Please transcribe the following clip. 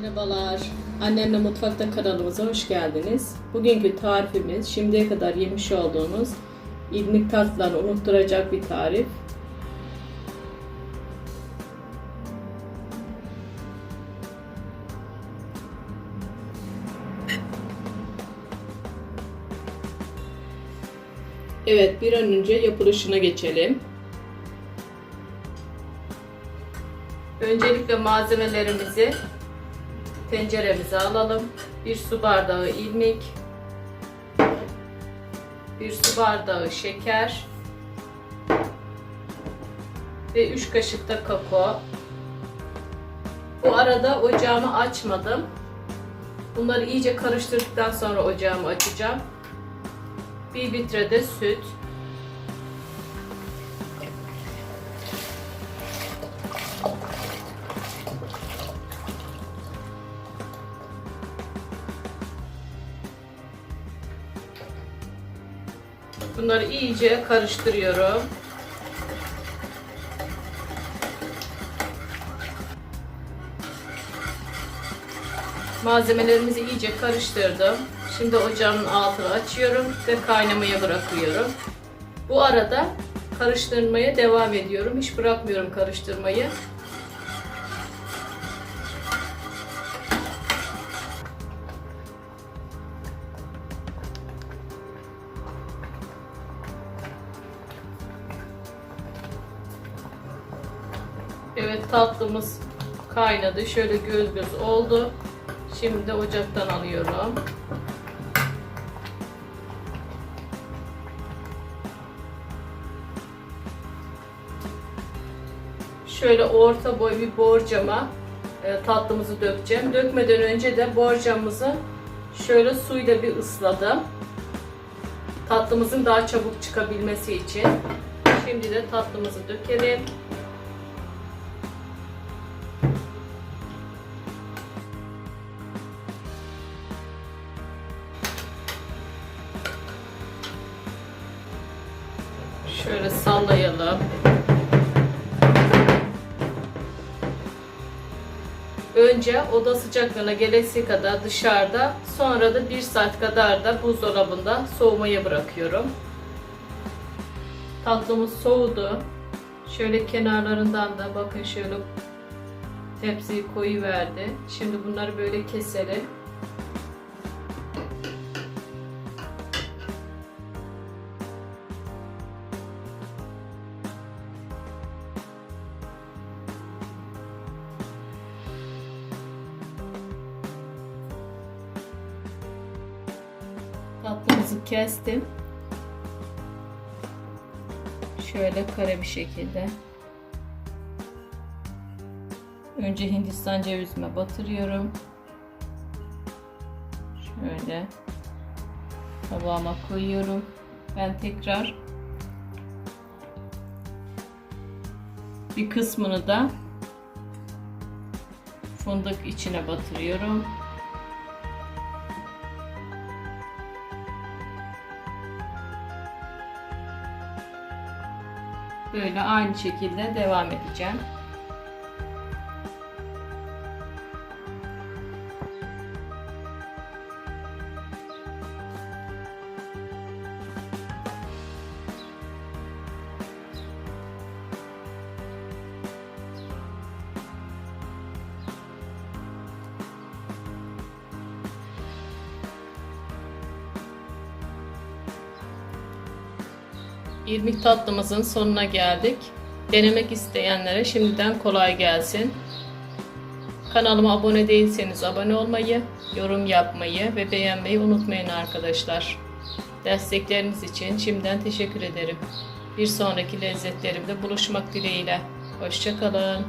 Merhabalar. Annemle Mutfakta kanalımıza hoş geldiniz. Bugünkü tarifimiz şimdiye kadar yemiş olduğunuz irmik tatlılarını unutturacak bir tarif. Evet, bir an önce yapılışına geçelim. Öncelikle malzemelerimizi tenceremize alalım. Bir su bardağı irmik, bir su bardağı şeker ve 3 kaşık da kakao. Bu arada ocağımı açmadım. Bunları iyice karıştırdıktan sonra ocağımı açacağım. 1 litre de süt. Bunları iyice karıştırıyorum. Malzemelerimizi iyice karıştırdım. Şimdi ocağımın altını açıyorum ve kaynamaya bırakıyorum. Bu arada karıştırmaya devam ediyorum. Hiç bırakmıyorum karıştırmayı. Evet tatlımız kaynadı. Şöyle göz göz oldu. Şimdi ocaktan alıyorum. Şöyle orta boy bir borcama e, tatlımızı dökeceğim. Dökmeden önce de borcamımızı şöyle suyla bir ısladım. Tatlımızın daha çabuk çıkabilmesi için. Şimdi de tatlımızı dökelim. Şöyle sallayalım. Önce oda sıcaklığına gelesi kadar dışarıda, sonra da 1 saat kadar da buzdolabında soğumaya bırakıyorum. Tatlımız soğudu. Şöyle kenarlarından da bakın şöyle tepsiyi koyu verdi. Şimdi bunları böyle keselim. Tatlımızı kestim. Şöyle kare bir şekilde. Önce Hindistan cevizime batırıyorum. Şöyle tabağıma koyuyorum. Ben tekrar bir kısmını da fındık içine batırıyorum. Böyle aynı şekilde devam edeceğim. İrmik tatlımızın sonuna geldik. Denemek isteyenlere şimdiden kolay gelsin. Kanalıma abone değilseniz abone olmayı, yorum yapmayı ve beğenmeyi unutmayın arkadaşlar. Destekleriniz için şimdiden teşekkür ederim. Bir sonraki lezzetlerimde buluşmak dileğiyle. Hoşçakalın.